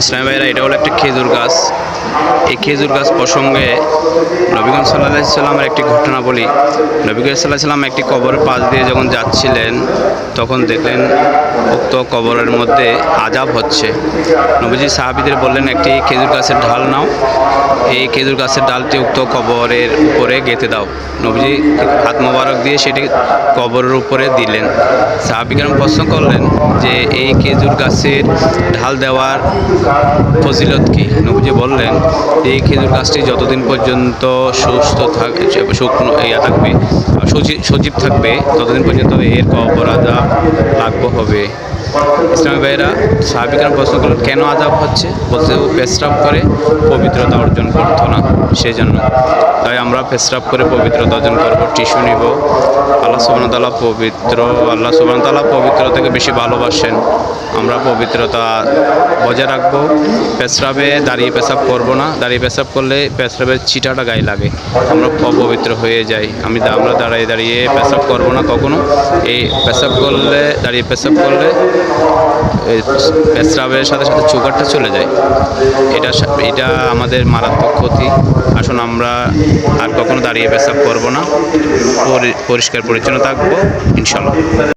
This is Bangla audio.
ইসলামী ভাইরা এটা হলো একটা খেজুর গাছ। এই খেজুর গাছ প্রসঙ্গে নবীগঞ্জ সাল্লাহ সাল্লামের একটি ঘটনা বলি। নবীগঞ্জ সাল্লাহ সাল্লাম একটি কবরের পাশ দিয়ে যখন যাচ্ছিলেন, তখন দেখলেন উক্ত কবরের মধ্যে আজাব হচ্ছে। নবীজি সাহাবিদের বললেন, একটি খেজুর গাছের ঢাল নাও। এই খেজুর গাছের ডালটি উক্ত কবরের উপরে গেঁথে দাও। নবীজি হাত মোবারক দিয়ে সেটি কবরের উপরে দিলেন। সাহাবিকার প্রশ্ন করলেন যে, এই খেজুর গাছের ঢাল দেওয়ার ফজিলত কি? নবীজি বললেন এই খেজুর গাছটি যতদিন পর্যন্ত সুস্থ থাক শুকনো ইয়া থাকবে সজীব থাকবে, ততদিন পর্যন্ত এর অপরাধা লাগবে হবে। ইসলামী ভাইয়েরা সাহাবিকার প্রশ্ন করলেন, কেন আজাব হচ্ছে? বলতে ও পেস্রাব করে পবিত্রতা অর্জন করতো না সেই জন্য তাই আমরা পেস্রাব করে পবিত্রতা অর্জন করব, টিস্যু নিব। আল্লাহ সুবানতালা পবিত্র, আল্লাহ সুবান তালা পবিত্র থেকে বেশি ভালোবাসেন। আমরা পবিত্রতা বজায় রাখব, পেশরাবে দাঁড়িয়ে পেশাব করব না। দাঁড়িয়ে পেশাব করলে পেশরাবের চিটাটা গায়ে লাগে। আমরা অপবিত্র হয়ে যাই। আমি আমরা দাঁড়িয়ে দাঁড়িয়ে পেশাব করব না কখনো। এই পেশাব করলে, দাঁড়িয়ে পেশাব করলে পেশরাবের সাথে সাথে চোকারটা চলে যায়। এটা এটা আমাদের মারাত্মক ক্ষতি। আসুন আমরা আর কখনো দাঁড়িয়ে পেশাব করব না। পরি- পরিষ্কার পরিচ্ছন্ন থাকব, ইনশাল্লাহ।